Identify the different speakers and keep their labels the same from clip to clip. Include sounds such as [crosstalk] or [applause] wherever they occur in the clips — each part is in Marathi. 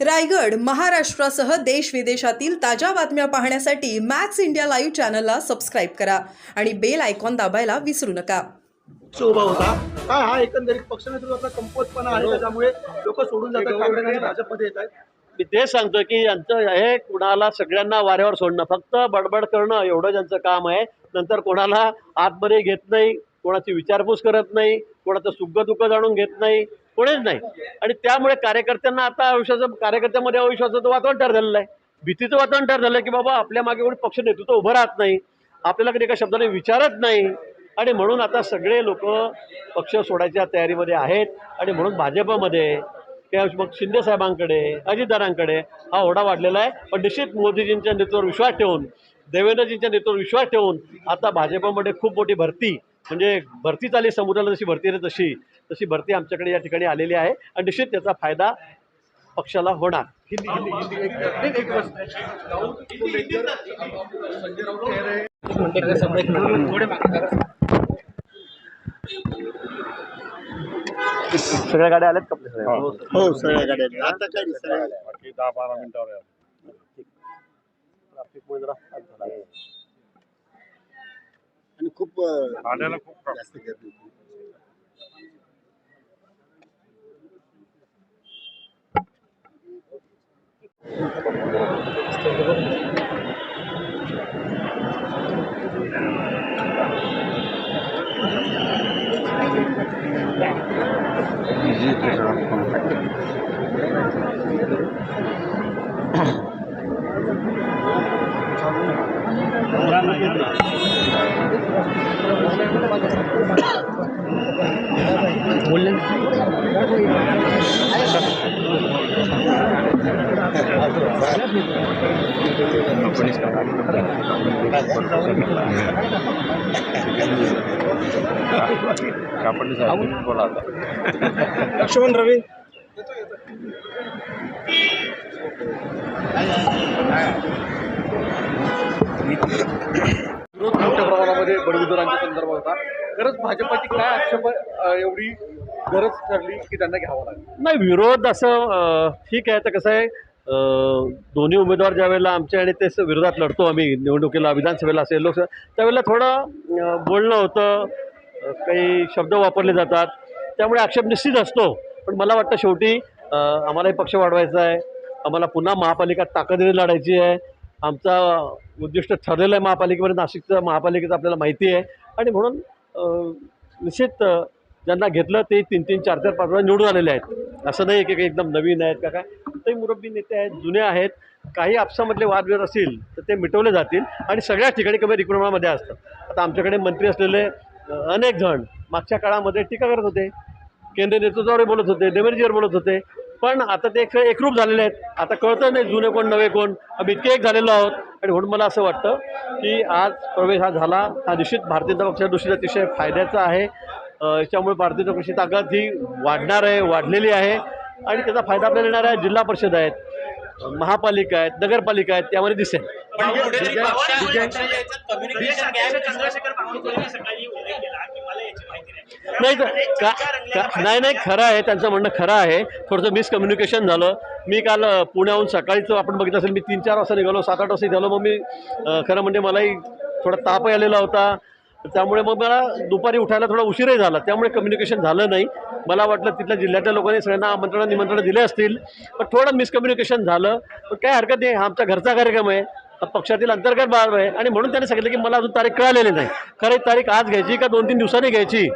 Speaker 1: रायगड महाराष्ट्रासह देश विदेशातील ताज्या बातम्या पाहण्यासाठी मॅक्स इंडिया लाईव्ह चॅनलला सबस्क्राईब करा आणि बेल आयकॉन दाबायला विसरू नका.
Speaker 2: उभा होता काय हा एकंदरीत पक्ष नेतृत्वाचा कमकुवतपणा आहे त्याच्यामुळे लोक सोडून जातात काँग्रेस आणि भाजपमध्ये येत आहेत?
Speaker 3: मी तेच सांगतो की यांचं हे कुणाला सगळ्यांना वाऱ्यावर सोडणं फक्त बडबड करणं एवढं ज्यांचं काम आहे. नंतर कोणाला आतमध्ये घेत नाही कोणाची विचारपूस करत नाही कोणाचं सुख दुःख जाणून घेत नाही कोणीच नाही. आणि त्यामुळे कार्यकर्त्यांना आता आयुष्याचं कार्यकर्त्यामध्ये अविश्वासाचं वातावरण ठर झालेलं आहे. भीतीचं वातावरण ठर झालं आहे की बाबा आपल्या मागे कोणी पक्ष नेतृत्व उभं राहत नाही आपल्याला कधी एका शब्दाने विचारत नाही. आणि म्हणून आता सगळे लोक पक्ष सोडायच्या तयारीमध्ये आहेत. आणि म्हणून भाजपमध्ये किंवा मग शिंदे साहेबांकडे अजितदारांकडे हा ओढा वाढलेला आहे. पण निश्चित मोदीजींच्या नेतृत्वावर विश्वास ठेवून देवेंद्रजींच्या नेतृत्वावर विश्वास ठेवून आता भाजपमध्ये खूप मोठी भरती म्हणजे भरती चाली समुद्राला जशी भरती येते तशी तशी भरती आमच्याकडे या ठिकाणी आलेली आहे. आणि निश्चित त्याचा फायदा पक्षाला होणार.
Speaker 2: हैं
Speaker 3: सगळ्या गाड्या आल्यात का?
Speaker 2: हो सगळ्या गाड्या आता काय दिसतंय?
Speaker 4: दहा बारा मिनिटावर
Speaker 3: ट्रॅफिकमुळे जरा त्रास झाला आहे.
Speaker 2: आणि खूप अं,
Speaker 4: ठाण्याला खूप ट्रॅफिक.
Speaker 2: जास्त गर्दी होती.
Speaker 4: कापडणी साहेब बोला आता.
Speaker 2: लक्ष्मण रवी. विरोध मोठ्या प्रमाणामध्ये बडगुजरांच्या संदर्भात होता. खरंच भाजपाची काय आक्षेप एवढी गरज ठरली की त्यांना घ्यावं लागेल?
Speaker 3: नाही विरोध असं ठीक आहे. तर कसं आहे दोन्ही उमेदवार ज्यावेळेला आमच्या आणि ते विरोधात लढतो आम्ही निवडणुकीला विधानसभेला असेल लोकसभा त्यावेळेला थोडं बोलणं होतं काही शब्द वापरले जातात. त्यामुळे आक्षेप निश्चित असतो. पण मला वाटतं शेवटी आम्हालाही पक्ष वाढवायचा आहे. आम्हाला पुन्हा महापालिका ताकदीने लढायची आहे. आमचा उद्दिष्ट ठरलेलं आहे महापालिकेमध्ये. नाशिकचं महापालिकेचं आपल्याला माहिती आहे. आणि म्हणून निश्चित ज्यांना घेतलं ते तीन तीन चार चार पाच वेळा निवडून आलेले आहेत. असं नाही की काही एकदम नवीन आहेत का काय? ते मुरब्बी नेते आहेत जुने आहेत. काही आपसामधले वादविवाद असतील तर ते मिटवले जातील आणि सगळ्याच ठिकाणी कमी रिक्रमणामध्ये असतं आता आमच्याकडे मंत्री असलेले अनेक जण मागच्या काळामध्ये टीका करत होते. केंद्रीय नेतृत्वावर बोलत होते देवेंद्रजीवर बोलत होते. पण आता ते एक एकरूप झालेले आहेत. आता कळतं नाही जुने कोण नवे कोण. आम्ही इतके एक झालेलो आहोत. आणि म्हणून मला असं वाटतं की आज प्रवेश हा झाला. हा निश्चित भारतीय जनता पक्षाच्या दृष्टीने अतिशय फायद्याचा आहे. याच्यामुळे भारतीय पक्षाची ताकद ही वाढणार आहे वाढलेली आहे. आणि त्याचा फायदा आपल्याला येणार आहे जिल्हा परिषद आहेत महापालिका आहेत नगरपालिका आहेत त्यामध्ये दिसेल.
Speaker 5: नाही.
Speaker 3: नाही नाही नाही खरं आहे त्यांचं म्हणणं खरं आहे. थोडंसं मिसकम्युनिकेशन झालं. मी काल पुण्याहून सकाळीच आपण बघितलं असेल मी तीन चार वाजता निघालो सात आठ वाजता निघालो मग मी खरं म्हणजे मलाही थोडा तापही आलेला होता. त्यामुळे मग मला दुपारी उठायला थोडा उशीरही झाला. त्यामुळे कम्युनिकेशन झालं नाही. मला वाटलं तिथल्या जिल्ह्यातल्या लोकांनी सगळ्यांना आमंत्रण निमंत्रण दिले असतील. पण थोडं मिसकम्युनिकेशन झालं. पण काय हरकत नाही. हा आमचा घरचा कार्यक्रम आहे. पक्षातील अंतर्गत बाब आहे. आणि म्हणून त्यांनी सांगितलं की मला अजून तारीख कळालेली नाही. खरं तारीख आज घ्यायची का दोन तीन दिवसांनी घ्यायची?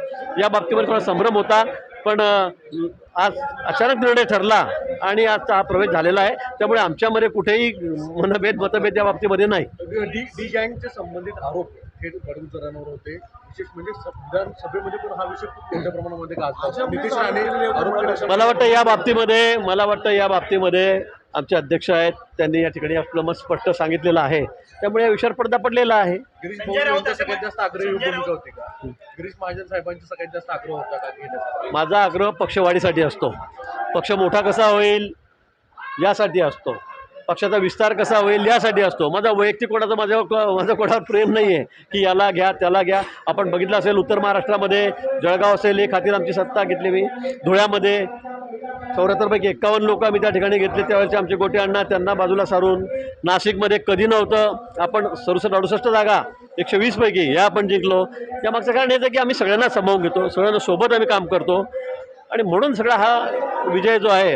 Speaker 3: या बाबतीमध्ये थोडा संभ्रम होता. पण आज अचानक निर्णय ठरला आणि आजचा हा प्रवेश झालेला आहे. त्यामुळे आमच्यामध्ये कुठेही मनभेद मतभेद या बाबतीमध्ये नाही.
Speaker 2: डी गँगचे संबंधित आरोप थेट बडगुजरांवर होते. विशेष म्हणजे विधानसभेमध्ये पण हा विषय खूप मोठ्या प्रमाणामध्ये गाजला नितेश राणे
Speaker 3: मला वाटतं या बाबतीमध्ये मला वाटतं या बाबतीमध्ये आमचे अध्यक्ष आहेत त्यांनी या ठिकाणी आपलं मत स्पष्ट सांगितलेलं आहे. त्यामुळे या विषयावर पडदा पडलेला आहे.
Speaker 2: गिरीश सगळ्यात जास्त आग्रही भूमिका होती का? गिरीश महाजन साहेबांची सगळ्यात जास्त आग्रह होता का?
Speaker 3: माझा आग्रह पक्षवाढीसाठी असतो. पक्ष मोठा कसा होईल यासाठी असतो. पक्षाचा विस्तार कसा होईल यासाठी असतो. माझा वैयक्तिक कोणाचं माझ्या माझं कोणावर प्रेम नाही आहे की याला घ्या त्याला घ्या. आपण बघितलं असेल उत्तर महाराष्ट्रामध्ये जळगाव असेल हे खातीर आमची सत्ता घेतली मी. धुळ्यामध्ये चौऱ्याहत्तरपैकी एक्कावन्न लोक आम्ही त्या ठिकाणी घेतले. त्यावेळेचे आमचे गोटे अण्णा त्यांना बाजूला सारून नाशिकमध्ये कधी नव्हतं आपण सदुसष्ट अडुसष्ट जागा एकशे वीसपैकी या आपण जिंकलो. त्यामागचं कारण हेच आहे की आम्ही सगळ्यांना सामावून घेतो सगळ्यांना सोबत आम्ही काम करतो. आणि म्हणून सगळा हा विजय जो आहे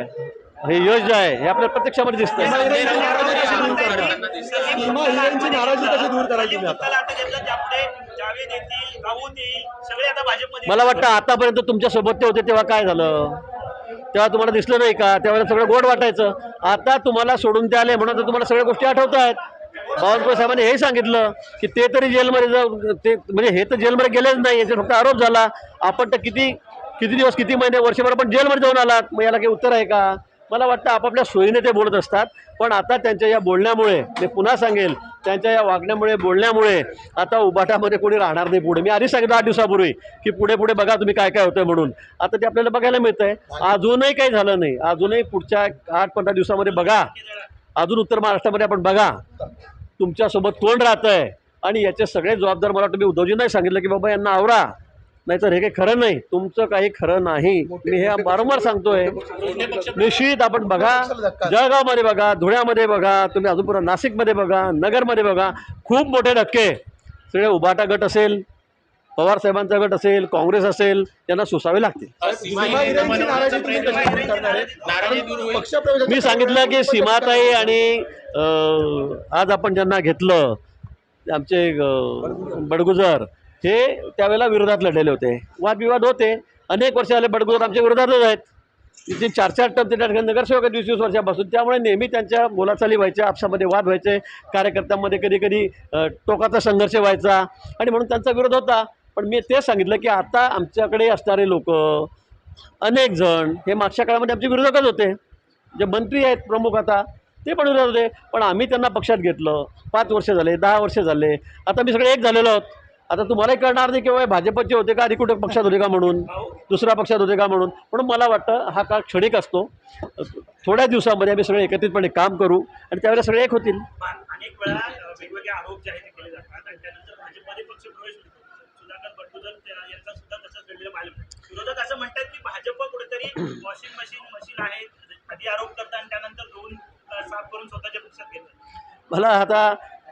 Speaker 3: हे यश जे आहे हे आपल्या प्रत्यक्षामध्ये दिसतं
Speaker 5: येईल सगळे आता? भाजपमध्ये
Speaker 3: मला वाटतं आतापर्यंत तुमच्यासोबत ते होते तेव्हा काय झालं? तेव्हा तुम्हाला दिसलं नाही का? त्यावेळेला सगळं गोड वाटायचं. आता तुम्हाला सोडून ते आले म्हणून तर तुम्हाला सगळ्या गोष्टी आठवत आहेत. बावनकुळे साहेबांनी हे सांगितलं की ते तरी जेलमध्ये जाऊ ते म्हणजे हे तर जेलमध्ये गेलेच नाही याचा फक्त आरोप झाला. आपण तर किती किती दिवस किती महिने वर्षभर आपण जेलमध्ये जाऊन आलात? मग याला काही उत्तर आहे का? मला वाटतं आपापल्या सोयीने ते बोलत असतात. पण आता त्यांच्या या बोलण्यामुळे मी पुन्हा सांगेल त्यांच्या या वागण्यामुळे बोलण्यामुळे आता उबाटामध्ये कोणी राहणार नाही पुढे. मी आधी सांगितलं आठ दिवसापूर्वी की पुढे पुढे बघा तुम्ही काय काय होतंय म्हणून. आता ते आपल्याला बघायला मिळतं आहे अजूनही काही झालं नाही. अजूनही पुढच्या आठ पंधरा दिवसामध्ये बघा. अजून उत्तर महाराष्ट्रामध्ये आपण बघा. तुमच्यासोबत कोण राहतं आहे आणि याचे सगळे जबाबदार मला वाटतं मी उद्धवजींनाही सांगितलं की बाबा यांना आवरा. नाहीतर हे काही खरं नाही. तुमचं काही खरं नाही. मी हे वारंवार सांगतोय. निश्चित आपण बघा. जळगावमध्ये बघा धुळ्यामध्ये बघा तुम्ही अजून पुन्हा नाशिकमध्ये बघा नगरमध्ये बघा. खूप मोठे धक्के सगळे उभाटा गट असेल पवार साहेबांचा गट असेल काँग्रेस असेल यांना सोसावे लागतील. मी सांगितलं की सीमाताई आणि आज आपण ज्यांना घेतलं आमचे बडगुजर हे त्यावेळेला विरोधात लढलेले होते. वादविवाद होते. अनेक वर्ष आले बडगुजर आमच्या विरोधातच आहेत. तिथे चार चार टर्म ते ठिकाणी नगरसेवक आहेत वीस वीस वर्षापासून. त्यामुळे नेहमी त्यांच्या बोलाचाली व्हायच्या आपसामध्ये वाद व्हायचे. कार्यकर्त्यांमध्ये कधी कधी टोकाचा संघर्ष व्हायचा. आणि म्हणून त्यांचा विरोध होता. पण मी तेच सांगितलं की आता आमच्याकडे असणारे लोक अनेक जण हे मागच्या काळामध्ये आमचे विरोधकच होते. जे मंत्री आहेत प्रमुख आता ते पण विरोध होते. पण आम्ही त्यांना पक्षात घेतलं. पाच वर्ष झाले दहा वर्ष झाले. आता मी सगळे एक झालेलो आहोत. आता तुम्हालाही कळणार नाही किंवा भाजपचे होते का? आधी कुठं पक्षात होते का म्हणून? दुसऱ्या पक्षात होते का म्हणून? म्हणून मला वाटतं हा काळ क्षणिक असतो. थोड्या दिवसामध्ये आम्ही सगळे एकत्रितपणे काम करू आणि त्यावेळेला सगळे एक होतील. मला आता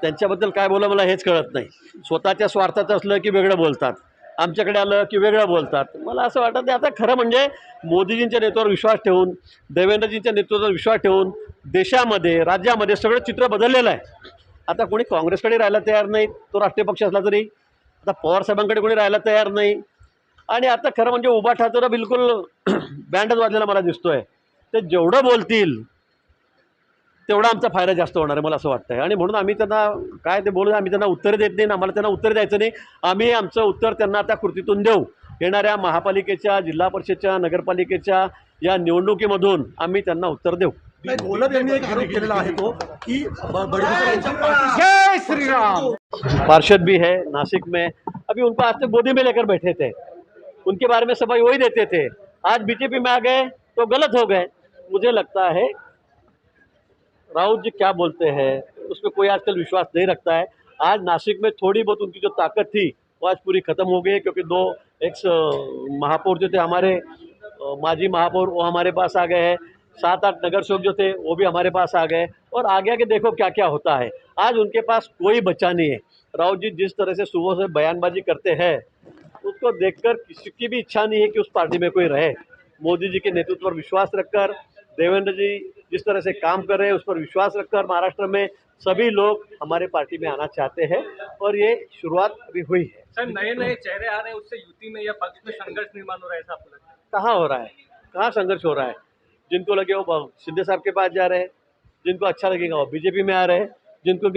Speaker 3: त्यांच्याबद्दल काय बोला मला हेच कळत नाही. स्वतःच्या स्वार्थाचं असलं की वेगळं बोलतात. आमच्याकडे आलं की वेगळं बोलतात. मला असं वाटतं ते आता खरं म्हणजे मोदीजींच्या नेतृत्वावर विश्वास ठेवून देवेंद्रजींच्या नेतृत्वावर विश्वास ठेवून देशामध्ये राज्यामध्ये सगळं चित्र बदललेलं आहे. आता कोणी काँग्रेसकडे राहायला तयार नाही तो राष्ट्रीय पक्ष असला तरी. आता पवारसाहेबांकडे कोणी राहायला तयार नाही. आणि आता खरं म्हणजे उभा ठाकरे बिलकुल [clears throat] बँडच वाजलेला मला दिसतो आहे ते जेवढं बोलतील तेवढा आमचा फायदा जास्त होणार आहे मला असं वाटतं आहे आणि म्हणून आम्ही त्यांना काय ते बोलू आम्ही त्यांना उत्तर देत नाही आम्हाला त्यांना उत्तर द्यायचं नाही. आम्ही आमचं उत्तर त्यांना आता कृतीतून देऊ. येणाऱ्या महापालिकेच्या जिल्हा परिषदच्या नगरपालिकेच्या या निवडणुकीमधून आम्ही त्यांना उत्तर देऊ. पार्षद भी है नासिक में। अभी उनको आज तक गोदी में लेकर बैठे थे। उनके बारे में सफाई वही देते थे। आज बीजेपी में आ गए तो गलत हो गए। मुझे लगता है राउत जी क्या बोलते हैं? उसमें कोई आजकल विश्वास नहीं रखता है। आज नासिक में थोड़ी बहुत उनकी जो ताकत थी, वो आज पूरी ख़त्म हो गई है, क्योंकि दो एक्स महापौर जो थे, हमारे माजी महापौर, वो हमारे पास आ गए हैं। सात आठ नगर सेवक जो थे, वो भी हमारे पास आ गए और आगे आगे देखो क्या क्या होता है। आज उनके पास कोई बच्चा नहीं है। राउत जी जिस तरह से सुबह से बयानबाजी करते हैं, उसको देखकर किसी की भी इच्छा नहीं है कि उस पार्टी में कोई रहे। मोदी जी के नेतृत्व पर विश्वास रखकर, देवेंद्र जी जिस तरह से काम कर रहे हैं उस पर विश्वास रखकर महाराष्ट्र में सभी लोग हमारे पार्टी में आना चाहते हैं और ये शुरुआत अभी हुई है।
Speaker 6: सर नए नए चेहरे आ रहे हैं उससे युति में या पक्ष में संघर्ष निर्माण हो रहा है ऐसा आपको लगता है?
Speaker 3: कहाँ हो रहा है? कहाँ संघर्ष हो रहा है? जिनको लगे वो शिंदे साहब के पास जा रहे हैं जिनको अच्छा लगेगा वो बीजेपी में आ रहे हैं जिनको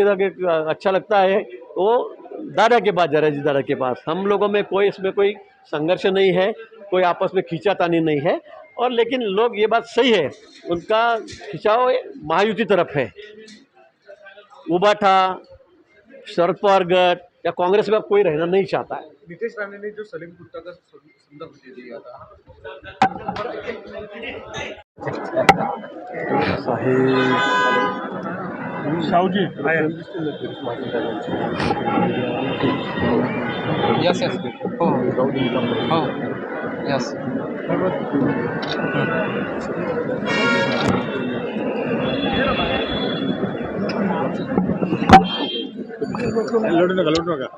Speaker 3: अच्छा लगता है वो दादा के पास जा रहे हैं जी दादा के पास। हम लोगों में कोई इसमें कोई संघर्ष नहीं है कोई आपस में खींचातानी नहीं है। और लेकिन लोग ये बात सही है उनका खिंचाव महायुति तरफ़ है। उबाठा शरद पवार गट या कांग्रेस में अब कोई रहना नहीं चाहता है।
Speaker 2: नितेश राणेने जो सलीम गुट्टा का संदर्भ दे दिया था।
Speaker 3: साहेब
Speaker 7: शाहूजी
Speaker 6: यस यस हो। हो। यस
Speaker 7: लढू नका लढू नका